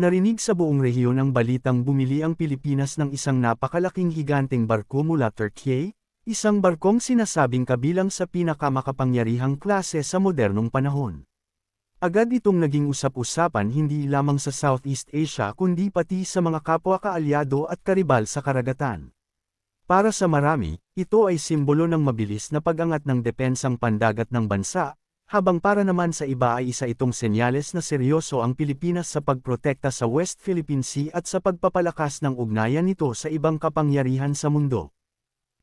Narinig sa buong rehiyon ang balitang bumili ang Pilipinas ng isang napakalaking higanteng barko mula Turkey, isang barkong sinasabing kabilang sa pinakamakapangyarihang klase sa modernong panahon. Agad itong naging usap-usapan hindi lamang sa Southeast Asia kundi pati sa mga kapwa kaalyado at karibal sa karagatan. Para sa marami, ito ay simbolo ng mabilis na pag-angat ng depensang pandagat ng bansa, habang para naman sa iba ay isa itong senyales na seryoso ang Pilipinas sa pagprotekta sa West Philippine Sea at sa pagpapalakas ng ugnayan nito sa ibang kapangyarihan sa mundo.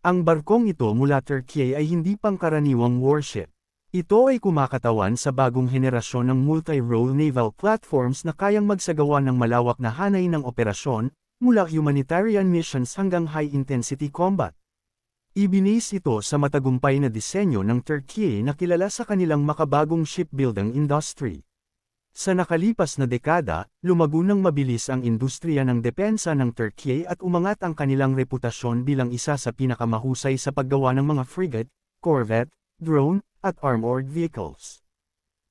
Ang barkong ito mula Turkey ay hindi pangkaraniwang warship. Ito ay kumakatawan sa bagong henerasyon ng multi-role naval platforms na kayang magsagawa ng malawak na hanay ng operasyon, mula humanitarian missions hanggang high-intensity combat. Ibinis ito sa matagumpay na disenyo ng Turkey na kilala sa kanilang makabagong shipbuilding industry. Sa nakalipas na dekada, lumago ng mabilis ang industriya ng depensa ng Turkey at umangat ang kanilang reputasyon bilang isa sa pinakamahusay sa paggawa ng mga frigate, corvette, drone, at armored vehicles.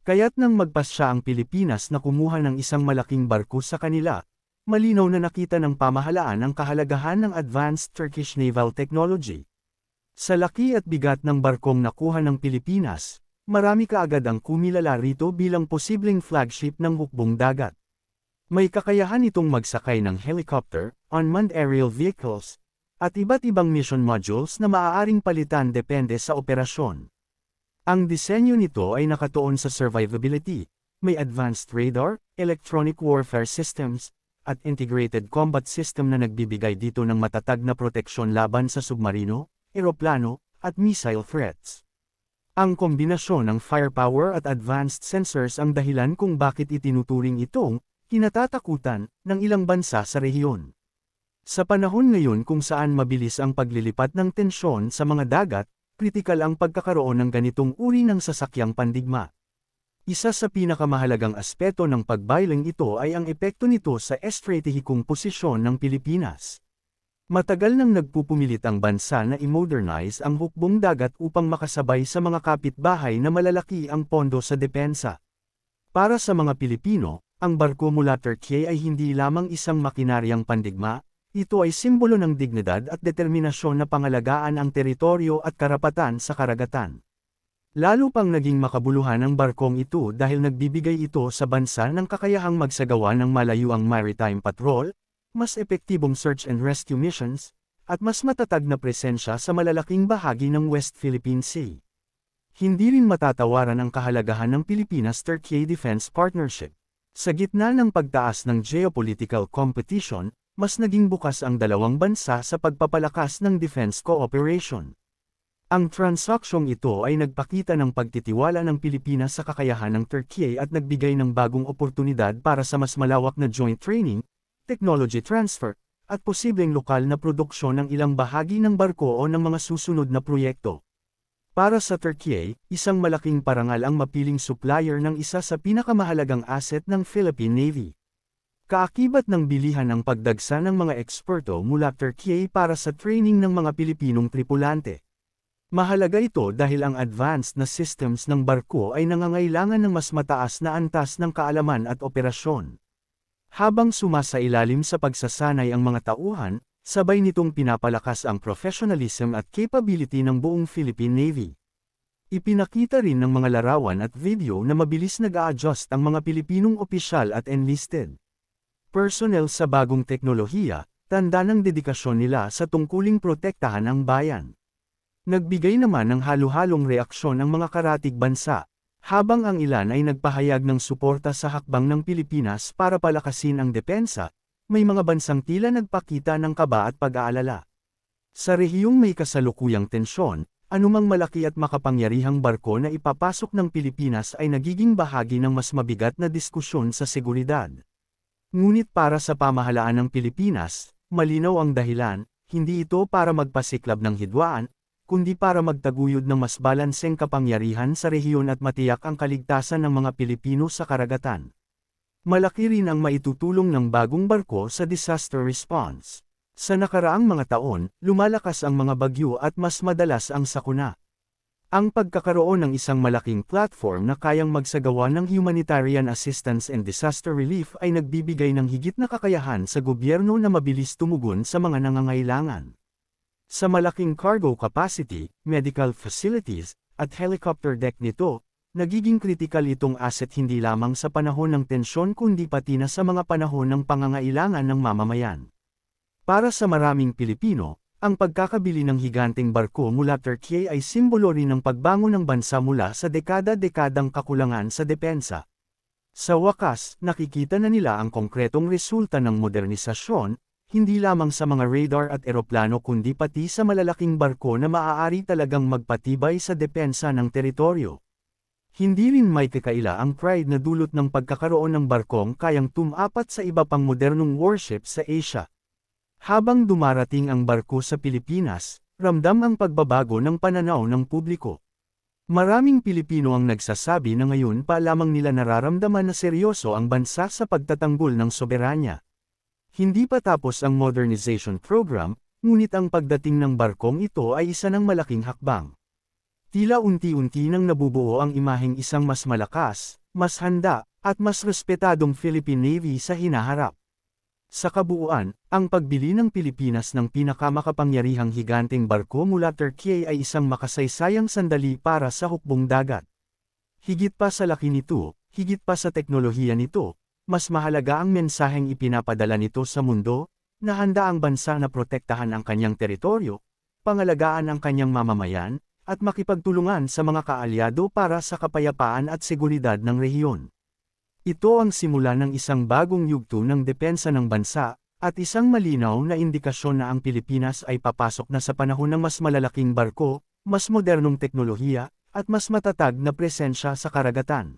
Kaya't nang magpasya ang Pilipinas na kumuha ng isang malaking barko sa kanila, malinaw na nakita ng pamahalaan ang kahalagahan ng advanced Turkish naval technology. Sa laki at bigat ng barkong nakuha ng Pilipinas, marami kaagad ang kumilala rito bilang posibleng flagship ng hukbong dagat. May kakayahan itong magsakay ng helicopter, unmanned aerial vehicles, at iba't ibang mission modules na maaaring palitan depende sa operasyon. Ang disenyo nito ay nakatuon sa survivability, may advanced radar, electronic warfare systems, at integrated combat system na nagbibigay dito ng matatag na proteksyon laban sa submarino, eroplano, at missile threats. Ang kombinasyon ng firepower at advanced sensors ang dahilan kung bakit itinuturing itong kinatatakutan ng ilang bansa sa rehiyon. Sa panahon ngayon kung saan mabilis ang paglilipat ng tensyon sa mga dagat, kritikal ang pagkakaroon ng ganitong uri ng sasakyang pandigma. Isa sa pinakamahalagang aspeto ng pagbayling ito ay ang epekto nito sa estratehikong posisyon ng Pilipinas. Matagal nang nagpupumilit ang bansa na i-modernize ang hukbong dagat upang makasabay sa mga kapitbahay na malalaki ang pondo sa depensa. Para sa mga Pilipino, ang barko mula Turkey ay hindi lamang isang makinaryang pandigma, ito ay simbolo ng dignidad at determinasyon na pangalagaan ang teritoryo at karapatan sa karagatan. Lalo pang naging makabuluhan ang barkong ito dahil nagbibigay ito sa bansa ng kakayahang magsagawa ng malayuang maritime patrol, mas epektibong search and rescue missions, at mas matatag na presensya sa malalaking bahagi ng West Philippine Sea. Hindi rin matatawaran ang kahalagahan ng Pilipinas-Turkey Defense Partnership. Sa gitna ng pagtaas ng geopolitical competition, mas naging bukas ang dalawang bansa sa pagpapalakas ng defense cooperation. Ang transaksyong ito ay nagpakita ng pagtitiwala ng Pilipinas sa kakayahan ng Turkey at nagbigay ng bagong oportunidad para sa mas malawak na joint training, technology transfer, at posibleng lokal na produksyon ng ilang bahagi ng barko o ng mga susunod na proyekto. Para sa Turkey, isang malaking parangal ang mapiling supplier ng isa sa pinakamahalagang asset ng Philippine Navy. Kaakibat ng bilihan ang pagdagsa ng mga eksperto mula Turkey para sa training ng mga Pilipinong tripulante. Mahalaga ito dahil ang advanced na systems ng barko ay nangangailangan ng mas mataas na antas ng kaalaman at operasyon. Habang sumasailalim sa pagsasanay ang mga tauhan, sabay nitong pinapalakas ang professionalism at capability ng buong Philippine Navy. Ipinakita rin ng mga larawan at video na mabilis nag-a-adjust ang mga Pilipinong opisyal at enlisted. Personnel sa bagong teknolohiya, tanda ng dedikasyon nila sa tungkuling protektahan ang bayan. Nagbigay naman ng halo-halong reaksyon ang mga karatig bansa, habang ang ilan ay nagpahayag ng suporta sa hakbang ng Pilipinas para palakasin ang depensa, may mga bansang tila nagpakita ng kaba at pag-aalala. Sa rehiyong may kasalukuyang tensyon, anumang malaki at makapangyarihang barko na ipapasok ng Pilipinas ay nagiging bahagi ng mas mabigat na diskusyon sa seguridad. Ngunit para sa pamahalaan ng Pilipinas, malinaw ang dahilan, hindi ito para magpasiklab ng hidwaan, kundi para magtaguyod ng mas balanseng kapangyarihan sa rehiyon at matiyak ang kaligtasan ng mga Pilipino sa karagatan. Malaki rin ang maitutulong ng bagong barko sa disaster response. Sa nakaraang mga taon, lumalakas ang mga bagyo at mas madalas ang sakuna. Ang pagkakaroon ng isang malaking platform na kayang magsagawa ng humanitarian assistance and disaster relief ay nagbibigay ng higit na kakayahan sa gobyerno na mabilis tumugon sa mga nangangailangan. Sa malaking cargo capacity, medical facilities, at helicopter deck nito, nagiging kritikal itong asset hindi lamang sa panahon ng tensyon kundi pati na sa mga panahon ng pangangailangan ng mamamayan. Para sa maraming Pilipino, ang pagkakabili ng higanteng barko mula Turkey ay simbolo rin ng pagbangon ng bansa mula sa dekada-dekadang kakulangan sa depensa. Sa wakas, nakikita na nila ang konkretong resulta ng modernisasyon, hindi lamang sa mga radar at eroplano kundi pati sa malalaking barko na maaari talagang magpatibay sa depensa ng teritoryo. Hindi rin may kakaila ang pride na dulot ng pagkakaroon ng barkong kayang tumapat sa iba pang modernong warship sa Asia. Habang dumarating ang barko sa Pilipinas, ramdam ang pagbabago ng pananaw ng publiko. Maraming Pilipino ang nagsasabi na ngayon pa lamang nila nararamdaman na seryoso ang bansa sa pagtatanggol ng soberanya. Hindi pa tapos ang modernization program, ngunit ang pagdating ng barkong ito ay isa ng malaking hakbang. Tila unti-unti nang nabubuo ang imaheng isang mas malakas, mas handa, at mas respetadong Philippine Navy sa hinaharap. Sa kabuuan, ang pagbili ng Pilipinas ng pinakamakapangyarihang higanteng barko mula Turkey ay isang makasaysayang sandali para sa hukbong dagat. Higit pa sa laki nito, higit pa sa teknolohiya nito, mas mahalaga ang mensaheng ipinapadala nito sa mundo, na handa ang bansa na protektahan ang kanyang teritoryo, pangalagaan ang kanyang mamamayan, at makipagtulungan sa mga kaalyado para sa kapayapaan at seguridad ng rehiyon. Ito ang simula ng isang bagong yugto ng depensa ng bansa, at isang malinaw na indikasyon na ang Pilipinas ay papasok na sa panahon ng mas malalaking barko, mas modernong teknolohiya, at mas matatag na presensya sa karagatan.